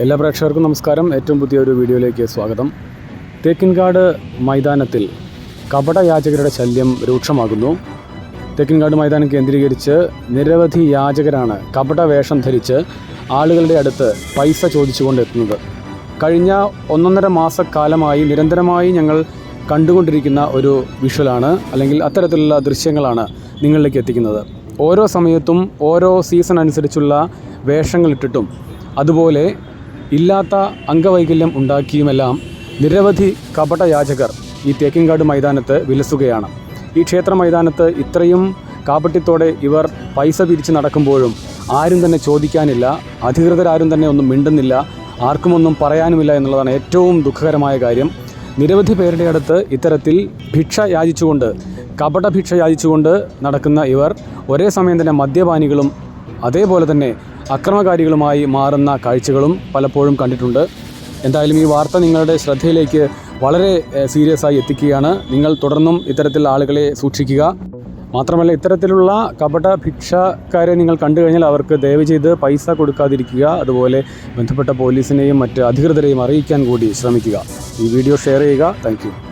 എല്ലാ പ്രേക്ഷകർക്കും നമസ്കാരം. ഏറ്റവും പുതിയൊരു വീഡിയോയിലേക്ക് സ്വാഗതം. തേക്കിൻകാട് മൈതാനത്തിൽ കപടയാചകരുടെ ശല്യം രൂക്ഷമാകുന്നു. തേക്കിൻകാട് മൈതാനം കേന്ദ്രീകരിച്ച് നിരവധി യാചകരാണ് കപട വേഷം ധരിച്ച് ആളുകളുടെ അടുത്ത് പൈസ ചോദിച്ചുകൊണ്ടെത്തുന്നത്. കഴിഞ്ഞ ഒന്നൊന്നര മാസക്കാലമായി നിരന്തരമായി ഞങ്ങൾ കണ്ടുകൊണ്ടിരിക്കുന്ന ഒരു വിഷ്വലാണ് അല്ലെങ്കിൽ അത്തരത്തിലുള്ള ദൃശ്യങ്ങളാണ് നിങ്ങളിലേക്ക് എത്തിക്കുന്നത്. ഓരോ സമയത്തും ഓരോ സീസൺ അനുസരിച്ചുള്ള വേഷങ്ങളിട്ടിട്ടും അതുപോലെ ഇല്ലാത്ത അംഗവൈകല്യം ഉണ്ടാക്കിയുമെല്ലാം നിരവധി കപടയാചകർ ഈ തേക്കിൻകാട് മൈതാനത്ത് വിലസുകയാണ്. ഈ ക്ഷേത്ര മൈതാനത്ത് ഇത്രയും കാപട്യത്തോടെ ഇവർ പൈസ പിരിച്ച് നടക്കുമ്പോഴും ആരും തന്നെ ചോദിക്കാനില്ല അധികൃതരാരും തന്നെ ഒന്നും മിണ്ടുന്നില്ല ആർക്കുമൊന്നും പറയാനുമില്ല എന്നുള്ളതാണ് ഏറ്റവും ദുഃഖകരമായ കാര്യം. നിരവധി പേരുടെ അടുത്ത് ഇത്തരത്തിൽ ഭിക്ഷ യാചിച്ചുകൊണ്ട് കപട ഭിക്ഷ യാചിച്ചുകൊണ്ട് നടക്കുന്ന ഇവർ ഒരേ സമയം തന്നെ മദ്യപാനികളും അതേപോലെ തന്നെ അക്രമകാരികളുമായി മാറുന്ന കാഴ്ചകളും പലപ്പോഴും കണ്ടിട്ടുണ്ട്. എന്തായാലും ഈ വാർത്ത നിങ്ങളുടെ ശ്രദ്ധയിലേക്ക് വളരെ സീരിയസ് ആയി എത്തിക്കുകയാണ്. നിങ്ങൾ തുടർന്നും ഇത്തരത്തിൽ ആളുകളെ സൂക്ഷിക്കുക. മാത്രമല്ല ഇത്തരത്തിലുള്ള കപട ഭിക്ഷക്കാരെ നിങ്ങൾ കണ്ടു കഴിഞ്ഞാൽ അവർക്ക് ദയവ് ചെയ്ത് പൈസ കൊടുക്കാതിരിക്കുക. അതുപോലെ ബന്ധപ്പെട്ട പോലീസിനെയും മറ്റ് അധികൃതരെയും അറിയിക്കാൻ കൂടി ശ്രമിക്കുക. ഈ വീഡിയോ ഷെയർ ചെയ്യുക. താങ്ക്